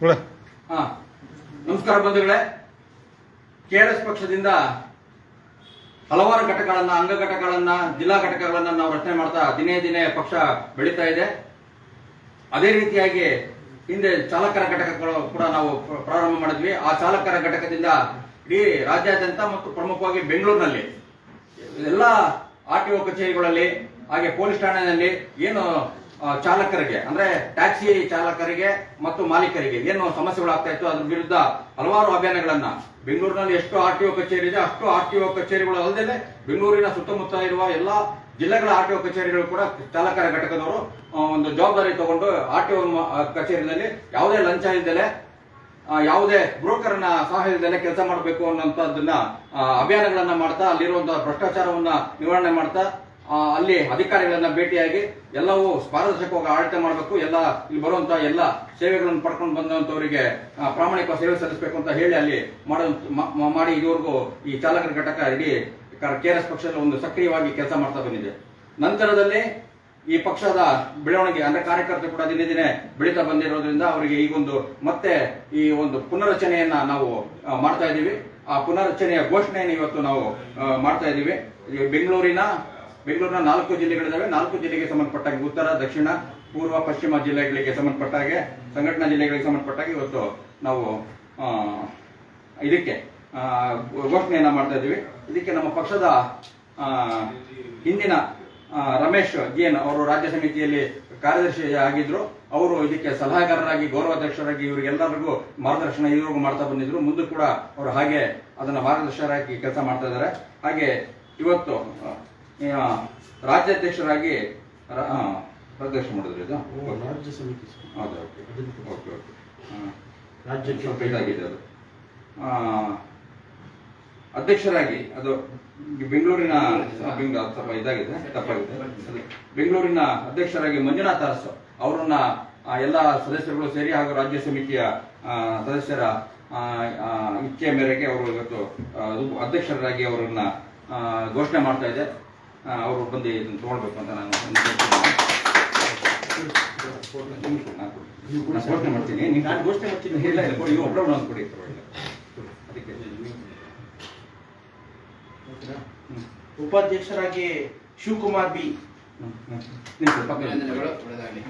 ನಮಸ್ಕಾರ ಬಂಧುಗಳೇ. ಕೆಆರ್ಎಸ್ ಪಕ್ಷದಿಂದ ಹಲವಾರು ಘಟಕಗಳನ್ನ, ಅಂಗ ಘಟಕಗಳನ್ನ, ಜಿಲ್ಲಾ ಘಟಕಗಳನ್ನ ನಾವು ರಚನೆ ಮಾಡ್ತಾ ದಿನೇ ದಿನೇ ಪಕ್ಷ ಬೆಳೀತಾ ಇದೆ. ಅದೇ ರೀತಿಯಾಗಿ ಹಿಂದೆ ಚಾಲಕರ ಘಟಕಗಳು ಕೂಡ ನಾವು ಪ್ರಾರಂಭ ಮಾಡಿದ್ವಿ. ಆ ಚಾಲಕರ ಘಟಕದಿಂದ ಇಡೀ ರಾಜ್ಯಾದ್ಯಂತ ಮತ್ತು ಪ್ರಮುಖವಾಗಿ ಬೆಂಗಳೂರಿನಲ್ಲಿ, ಎಲ್ಲ ಆರ್ ಟಿ ಒ ಕಚೇರಿಗಳಲ್ಲಿ, ಹಾಗೆ ಪೊಲೀಸ್ ಠಾಣೆಯಲ್ಲಿ ಏನು ಚಾಲಕರಿಗೆ ಅಂದ್ರೆ ಟ್ಯಾಕ್ಸಿ ಚಾಲಕರಿಗೆ ಮತ್ತು ಮಾಲೀಕರಿಗೆ ಏನು ಸಮಸ್ಯೆಗಳಾಗ್ತಾ ಇತ್ತು ಅದ್ರ ವಿರುದ್ಧ ಹಲವಾರು ಅಭಿಯಾನಗಳನ್ನ. ಬೆಂಗಳೂರಿನಲ್ಲಿ ಎಷ್ಟು ಆರ್ ಟಿ ಒ ಕಚೇರಿ ಇದೆ ಅಷ್ಟು ಆರ್ ಟಿ ಒ ಕಚೇರಿಗಳು ಅಲ್ಲದೆ ಬೆಂಗಳೂರಿನ ಸುತ್ತಮುತ್ತ ಇರುವ ಎಲ್ಲ ಜಿಲ್ಲೆಗಳ ಆರ್ ಟಿ ಒ ಕಚೇರಿಗಳು ಕೂಡ ಚಾಲಕರ ಘಟಕದವರು ಒಂದು ಜವಾಬ್ದಾರಿ ತಗೊಂಡು ಆರ್ ಟಿ ಒ ಕಚೇರಿನಲ್ಲಿ ಯಾವುದೇ ಲಂಚ ಇಲ್ಲದೆ ಆ, ಯಾವುದೇ ಬ್ರೋಕರ್ನ ಸಹಾಯದಲ್ಲೇ ಕೆಲಸ ಮಾಡಬೇಕು ಅನ್ನೋಂಥದ್ದನ್ನ ಅಭಿಯಾನಗಳನ್ನ ಮಾಡ್ತಾ ಅಲ್ಲಿರುವಂತಹ ಭ್ರಷ್ಟಾಚಾರವನ್ನ ನಿವಾರಣೆ ಮಾಡ್ತಾ ಅಲ್ಲಿ ಅಧಿಕಾರಿಗಳನ್ನ ಭೇಟಿಯಾಗಿ ಎಲ್ಲವೂ ಪಾರದರ್ಶಕವಾಗಿ ಆಡಳಿತ ಮಾಡಬೇಕು ಎಲ್ಲ ಇಲ್ಲಿ ಬರುವಂತ ಎಲ್ಲ ಸೇವೆಗಳನ್ನು ಪಡ್ಕೊಂಡು ಬಂದಂತವರಿಗೆ ಆ, ಪ್ರಾಮಾಣಿಕ ಸೇವೆ ಸಲ್ಲಿಸಬೇಕು ಅಂತ ಹೇಳಿ ಅಲ್ಲಿ ಮಾಡೋ ಇದುವರೆಗೂ ಈ ಚಾಲಕರ ಘಟಕ ಇಡೀ ಕೆ ಆರ್ ಎಸ್ ಪಕ್ಷದಲ್ಲಿ ಒಂದು ಸಕ್ರಿಯವಾಗಿ ಕೆಲಸ ಮಾಡ್ತಾ ಬಂದಿದೆ. ನಂತರದಲ್ಲಿ ಈ ಪಕ್ಷದ ಬೆಳವಣಿಗೆ ಅಂದ್ರೆ ಕಾರ್ಯಕರ್ತರು ಕೂಡ ದಿನೇ ದಿನೇ ಬೆಳೀತಾ ಬಂದಿರೋದ್ರಿಂದ ಅವರಿಗೆ ಈಗೊಂದು ಮತ್ತೆ ಈ ಒಂದು ಪುನರಚನೆಯನ್ನ ನಾವು ಮಾಡ್ತಾ ಇದ್ದೀವಿ. ಆ ಪುನರಚನೆಯ ಘೋಷಣೆಯನ್ನು ಇವತ್ತು ನಾವು ಮಾಡ್ತಾ ಇದ್ದೀವಿ. ಬೆಂಗಳೂರಿನ ಬೆಂಗಳೂರಿನ ನಾಲ್ಕು ಜಿಲ್ಲೆಗಳಿದ್ದಾವೆ. ನಾಲ್ಕು ಜಿಲ್ಲೆಗೆ ಸಂಬಂಧಪಟ್ಟಾಗೆ ಉತ್ತರ, ದಕ್ಷಿಣ, ಪೂರ್ವ, ಪಶ್ಚಿಮ ಜಿಲ್ಲೆಗಳಿಗೆ ಸಂಬಂಧಪಟ್ಟಾಗೆ ಸಂಘಟನಾ ಜಿಲ್ಲೆಗಳಿಗೆ ಸಂಬಂಧಪಟ್ಟಾಗೆ ಇವತ್ತು ನಾವು ಇದಕ್ಕೆ ಘೋಷಣೆಯನ್ನು ಮಾಡ್ತಾ ಇದ್ದೀವಿ. ಇದಕ್ಕೆ ನಮ್ಮ ಪಕ್ಷದ ಹಿಂದಿನ ರಮೇಶ್ ಜೇನ್ ಅವರು ರಾಜ್ಯ ಸಮಿತಿಯಲ್ಲಿ ಕಾರ್ಯದರ್ಶಿ ಆಗಿದ್ರು. ಅವರು ಇದಕ್ಕೆ ಸಲಹೆಗಾರರಾಗಿ, ಗೌರವಾಧ್ಯಕ್ಷರಾಗಿ ಇವರಿಗೆಲ್ಲರಿಗೂ ಮಾರ್ಗದರ್ಶನ ಇವರಿಗೂ ಮಾಡ್ತಾ ಬಂದಿದ್ರು. ಮುಂದೆ ಕೂಡ ಅವರು ಹಾಗೆ ಅದನ್ನ ಮಾರ್ಗದರ್ಶಕರಾಗಿ ಕೆಲಸ ಮಾಡ್ತಾ ಇದ್ದಾರೆ. ಹಾಗೆ ಇವತ್ತು ರಾಜ್ಯಾಧ್ಯಕ್ಷರಾಗಿ ಅಧ್ಯಕ್ಷ ಮಾಡಿದ್ರು ಇದು? ರಾಜ್ಯ ಸಮಿತಿ ಹೌದು ಓಕೆ. Okay okay. ಹಾಂ ರಾಜ್ಯಕ್ಕೆ ಇದಾಗಿದೆ ಅದು. ಅಧ್ಯಕ್ಷರಾಗಿ ಅದು ಬೆಂಗಳೂರಿನ ಸ್ವಲ್ಪ ಇದಾಗಿದೆ ತಪ್ಪಾಗಿದೆ. ಬೆಂಗಳೂರಿನ ಅಧ್ಯಕ್ಷರಾಗಿ ಮಂಜುನಾಥ್ ಅರಸು ಅವರನ್ನ ಎಲ್ಲ ಸದಸ್ಯರುಗಳು ಸೇರಿ ಹಾಗೂ ರಾಜ್ಯ ಸಮಿತಿಯ ಸದಸ್ಯರ ಇಚ್ಛೆಯ ಮೇರೆಗೆ ಅವರು ಇವತ್ತು ಅಧ್ಯಕ್ಷರಾಗಿ ಅವರನ್ನ ಘೋಷಣೆ ಮಾಡ್ತಾ ಇದೆ ಅವರು ಬಂದು ಇದನ್ನು ತಗೊಳ್ಬೇಕು ಅಂತ ನಾನು ಘೋಷಣೆ ಮಾಡ್ತೀನಿ ನೀವು ನಾನು ಘೋಷಣೆ ಮಾಡ್ತೀನಿ. ಇಲ್ಲ ಇಲ್ಲ ಕೊಡಿ ಒಬ್ಬರು ಒಂದು ಕೊಡಿ. ಅದಕ್ಕೆ ಹ್ಮ್. ಉಪಾಧ್ಯಕ್ಷರಾಗಿ ಶಿವಕುಮಾರ್ ಬಿ ಒಳ್ಳೆದಾಗಿ ಅಭಿನಂದನೆಗಳು. ಒಳ್ಳೆದಾಗಲಿ.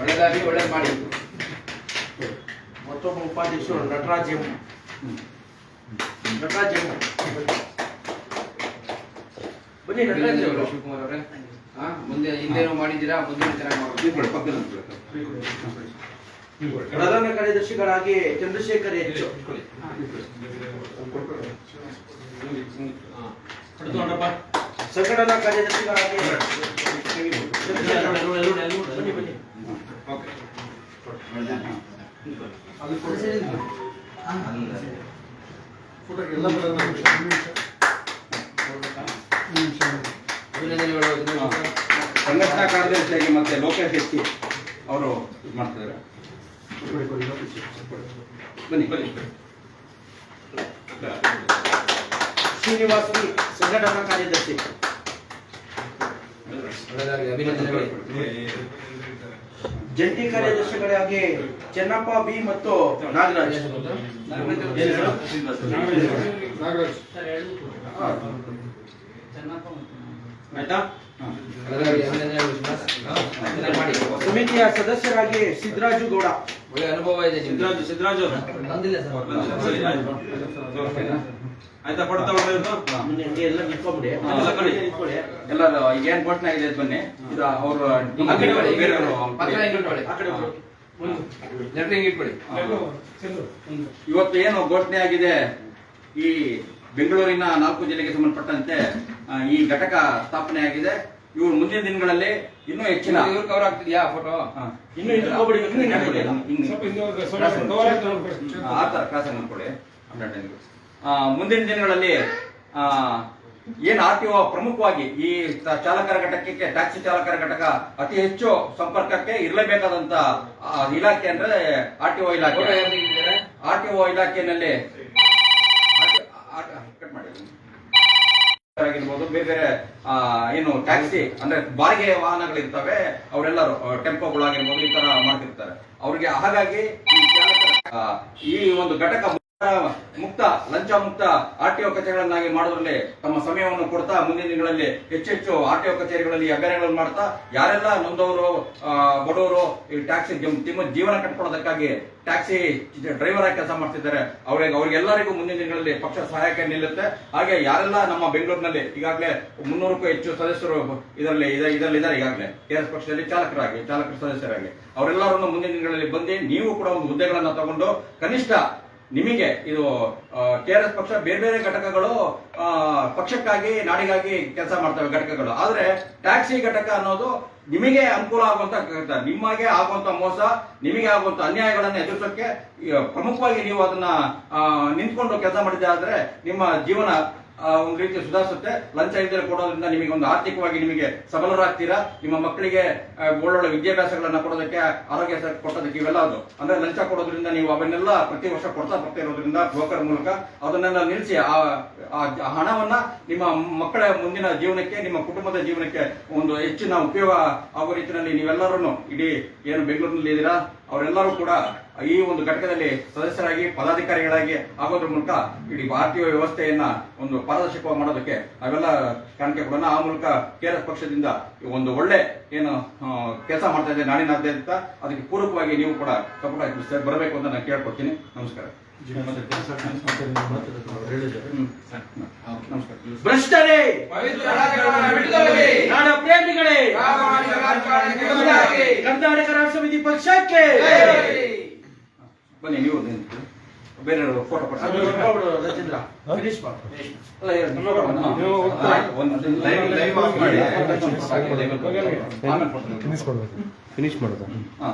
ಒಳ್ಳೆದಾಗಲಿ ಒಳ್ಳೇದು ಮಾಡಿ ಮತ್ತೊಬ್ಬ ಉಪಾಧ್ಯಕ್ಷರು ನಟರಾಜ್ ಎಂ. ನಟರಾಜ್ ಎಂ ಬನ್ನಿ ನಟರಾಜ್ ಅಭಿನಂದನೆಗಳು ಅವರು. ಶಿವಕುಮಾರ್ ಅವರೇ. ಹಾ ಮುಂದೆ ಹಿಂದೇನು ಮಾಡಿದ್ದೀರಾ? ಮುಂದೆ ಚೆನ್ನಾಗಿ ಮಾಡ್ಬೇಕು ನಿಂತ್ಕೊಳ್ಳಿ, ಪಕ್ಕದಲ್ಲಿ ನಿಂತ್ಕೊಳ್ಳಿ. ಪ್ರಧಾನ ಕಾರ್ಯದರ್ಶಿಗಳಾಗಿ ಚಂದ್ರಶೇಖರ್ ಹೆಚ್ಚು ಸಂಘಟನಾ ಕಾರ್ಯದರ್ಶಿಗಳಾಗಿ ಬನ್ನಿ ಅಭಿನಂದನೆಗಳು ಹಾ. ಸಂಘಟನಾ ಕಾರ್ಯದರ್ಶಿಯಾಗಿ ಮತ್ತೆ ಲೋಕೇಶ್ ಹೆಚ್ಚಿ ಅವರು ಇದು ಮಾಡ್ತಿದ್ದಾರೆ. ಬನ್ನಿ ಬನ್ನಿ. ಶ್ರೀನಿವಾಸ್ ಸಂಘಟನಾ ಕಾರ್ಯದರ್ಶಿ. ಜಂಟಿ ಕಾರ್ಯದರ್ಶಿಗಳಾಗಿ ಚೆನ್ನಪ್ಪ ಬಿ ಮತ್ತು ನಾಗರಾಜ್. ಆಯ್ತಾ? ಸಮಿತಿಯ ಸದಸ್ಯರಾಗಿ ಸಿದ್ದರಾಜು ಗೌಡ. ಒಳ್ಳೆ ಅನುಭವ ಇದೆ ಸಿದ್ದರಾಜು ಸಿದ್ದರಾಜು? ಆಯ್ತಾ. ಕೊಡ್ತಾ ಎಲ್ಲ ನಿಂತ್ಕೊಂಬಿಡಿ. ಎಲ್ಲರೂ ಈಗ ಏನ್ ಘೋಷಣೆ ಆಗಿದೆ ಬನ್ನಿ. ಇದು ಅವರು ಇವತ್ತು ಏನು ಘೋಷಣೆ ಆಗಿದೆ? ಈ ಬೆಂಗಳೂರಿನ ನಾಲ್ಕು ಜಿಲ್ಲೆಗೆ ಸಂಬಂಧಪಟ್ಟಂತೆ ಈ ಘಟಕ ಸ್ಥಾಪನೆ ಆಗಿದೆ. ಇವರು ಮುಂದಿನ ದಿನಗಳಲ್ಲಿ ಇನ್ನೂ ಹೆಚ್ಚಿನ ಇವ್ರು ಕವರ್ ಆಗ್ತಿದ್ಯಾ ಫೋಟೋ. ಇನ್ನು. ಆ, ತರ ಕ್ರಾಸ್ ಮುಂದಿನ ದಿನಗಳಲ್ಲಿ ಆ, ಏನ್ ಆರ್ ಟಿ ಒ ಪ್ರಮುಖವಾಗಿ ಈ ಚಾಲಕರ ಘಟಕಕ್ಕೆ ಟ್ಯಾಕ್ಸಿ ಚಾಲಕರ ಘಟಕ ಅತಿ ಹೆಚ್ಚು ಸಂಪರ್ಕಕ್ಕೆ ಇರಲೇಬೇಕಾದಂತ ಆ, ಇಲಾಖೆ ಅಂದ್ರೆ ಆರ್ ಟಿ ಒ ಫೋಟೋ ಇಲಾಖೆ ಆರ್ ಟಿ ಒ ಇಲಾಖೆಯಲ್ಲಿ ಕಟ್ ಆಗಿರ್ಬೋದು ಬೇರೆ ಬೇರೆ ಏನು ಟ್ಯಾಕ್ಸಿ ಅಂದ್ರೆ ಬಾಡಿಗೆ ವಾಹನಗಳಿರ್ತವೆ, ಅವರೆಲ್ಲರೂ ಟೆಂಪೋಗಳಾಗಿರ್ಬೋದು ಈ ತರ ಮಾಡ್ತಿರ್ತಾರೆ. ಅವ್ರಿಗೆ ಹಾಗಾಗಿ ಈ ಒಂದು ಘಟಕ ಮುಕ್ತ ಲಂಚ ಮುಕ್ತ ಆರ್ ಟಿ ಒ ಕಚೇರಿಗಳನ್ನಾಗಿ ಮಾಡೋದ್ರಲ್ಲಿ ತಮ್ಮ ಸಮಯವನ್ನು ಕೊಡ್ತಾ ಮುಂದಿನ ದಿನಗಳಲ್ಲಿ ಹೆಚ್ಚೆಚ್ಚು ಆರ್ ಟಿ ಒ ಕಚೇರಿಗಳಲ್ಲಿ ಅಭ್ಯರ್ಥಿಗಳನ್ನು ಮಾಡ್ತಾ ಯಾರೆಲ್ಲ ನೊಂದವರು ಬಡವರು ಈ ಟ್ಯಾಕ್ಸಿ ಜೀವನ ಕಟ್ಕೊಳ್ಳೋದಕ್ಕಾಗಿ ಟ್ಯಾಕ್ಸಿ ಡ್ರೈವರ್ ಆಗಿ ಕೆಲಸ ಮಾಡ್ತಿದ್ದಾರೆ. ಅವರಿಗೆ, ಅವರಿಗೆಲ್ಲರಿಗೂ ಮುಂದಿನ ದಿನಗಳಲ್ಲಿ ಪಕ್ಷ ಸಹಾಯಕ ನಿಲ್ಲುತ್ತೆ. ಹಾಗೆ ಯಾರೆಲ್ಲ ನಮ್ಮ ಬೆಂಗಳೂರಿನಲ್ಲಿ ಈಗಾಗಲೇ ಮುನ್ನೂರಕ್ಕೂ ಹೆಚ್ಚು ಸದಸ್ಯರು ಇದರಲ್ಲಿ ಇದೆ- ಇದರಲ್ಲಿ ಇದ್ದಾರೆ ಈಗಾಗಲೇ. ಕೆ ಎಸ್ ಪಕ್ಷದಲ್ಲಿ ಚಾಲಕರಾಗಿ, ಚಾಲಕರ ಸದಸ್ಯರಾಗಿ. ಅವರೆಲ್ಲರನ್ನು ಮುಂದಿನ ದಿನಗಳಲ್ಲಿ ಬಂದು ನೀವು ಕೂಡ ಒಂದು ಹುದ್ದೆಗಳನ್ನು ತಗೊಂಡು ಕನಿಷ್ಠ ನಿಮಗೆ ಇದು ಕೆ ಆರ್ ಎಸ್ ಪಕ್ಷ ಬೇರೆ ಬೇರೆ ಘಟಕಗಳು ಪಕ್ಷಕ್ಕಾಗಿ, ನಾಡಿಗಾಗಿ ಕೆಲಸ ಮಾಡ್ತವೆ ಘಟಕಗಳು ಆದರೆ, ಟ್ಯಾಕ್ಸಿ ಘಟಕ ಅನ್ನೋದು ನಿಮಗೆ ಅನುಕೂಲ ಆಗುವಂತ. ನಿಮಗೆ ಆಗುವಂತ ಮೋಸ, ನಿಮಗೆ ಆಗುವಂತ ಅನ್ಯಾಯಗಳನ್ನು ಎದುರಿಸೋಕೆ ಪ್ರಮುಖವಾಗಿ ನೀವು ಅದನ್ನ ನಿಂತ್ಕೊಂಡು ಕೆಲಸ ಮಾಡಿದ್ದೆ ಆದ್ರೆ ನಿಮ್ಮ ಜೀವನ ಒಂದು ರೀತಿ ಸುಧಾರಿಸುತ್ತೆ. ಲಂಚ ಇದ್ದರೆ ಕೊಡೋದ್ರಿಂದ ನಿಮಗೆ ಒಂದು ಆರ್ಥಿಕವಾಗಿ ನಿಮಗೆ ಸಬಲರಾಗ್ತೀರಾ? ನಿಮ್ಮ ಮಕ್ಕಳಿಗೆ ಒಳ್ಳೊಳ್ಳೆ ವಿದ್ಯಾಭ್ಯಾಸಗಳನ್ನ ಕೊಡೋದಕ್ಕೆ, ಆರೋಗ್ಯ ಕೊಟ್ಟೋದಕ್ಕೆ ಇವೆಲ್ಲ ಅದು. ಅಂದ್ರೆ ಲಂಚ ಕೊಡೋದ್ರಿಂದ ನೀವು ಅವನ್ನೆಲ್ಲ ಪ್ರತಿ ವರ್ಷ ಕೊಡ್ತಾ ಬರ್ತಾ ಇರೋದ್ರಿಂದ ಬ್ರೋಕರ್ ಮೂಲಕ ಅದನ್ನೆಲ್ಲ ನಿಲ್ಲಿಸಿ, ಆ ಹಣವನ್ನ ನಿಮ್ಮ ಮಕ್ಕಳ ಮುಂದಿನ ಜೀವನಕ್ಕೆ, ನಿಮ್ಮ ಕುಟುಂಬದ ಜೀವನಕ್ಕೆ ಒಂದು ಹೆಚ್ಚಿನ ಉಪಯೋಗ ಆಗೋ ರೀತಿಯಲ್ಲಿ ನೀವೆಲ್ಲರೂ ಇಡೀ ಏನು ಬೆಂಗಳೂರಿನಲ್ಲಿ ಇದ್ದೀರಾ ಅವರೆಲ್ಲರೂ ಕೂಡ ಈ ಒಂದು ಘಟಕದಲ್ಲಿ ಸದಸ್ಯರಾಗಿ, ಪದಾಧಿಕಾರಿಗಳಾಗಿ ಆಗೋದ್ರ ಮೂಲಕ ಇಡೀ ಭಾರತೀಯ ವ್ಯವಸ್ಥೆಯನ್ನ ಒಂದು ಪಾರದರ್ಶಕವಾಗಿ ಮಾಡೋದಕ್ಕೆ ನಾವೆಲ್ಲ ಕಾಣಿಕೆ ಕೊಡೋಣ ಆ ಮೂಲಕ ಕೆಆರ್ಎಸ್ ಪಕ್ಷದಿಂದ ಒಂದು ಒಳ್ಳೆ ಏನು ಕೆಲಸ ಮಾಡ್ತಾ ಇದೆ ನಾಡಿನಾದ್ಯಂತ ಅದಕ್ಕೆ ಪೂರಕವಾಗಿ ನೀವು ಕೂಡ ಸಪೋರ್ಟ್ ಬರಬೇಕು ಅಂತ ನಾನು ಕೇಳ್ಕೊಡ್ತೀನಿ. ನಮಸ್ಕಾರ. ಭ್ರಷ್ಟರೇ! ಕರ್ನಾಟಕ ರಾಷ್ಟ್ರ ಸಮಿತಿ ಪಕ್ಷಕ್ಕೆ! ಬನ್ನಿ ನೀವು ನಿಂತು. ಬೇರೆ ಫೋಟೋ ಕೊಡ್ತಾರೆ ಫಿನಿಶ್ ಮಾಡೋದು. ಹಾ.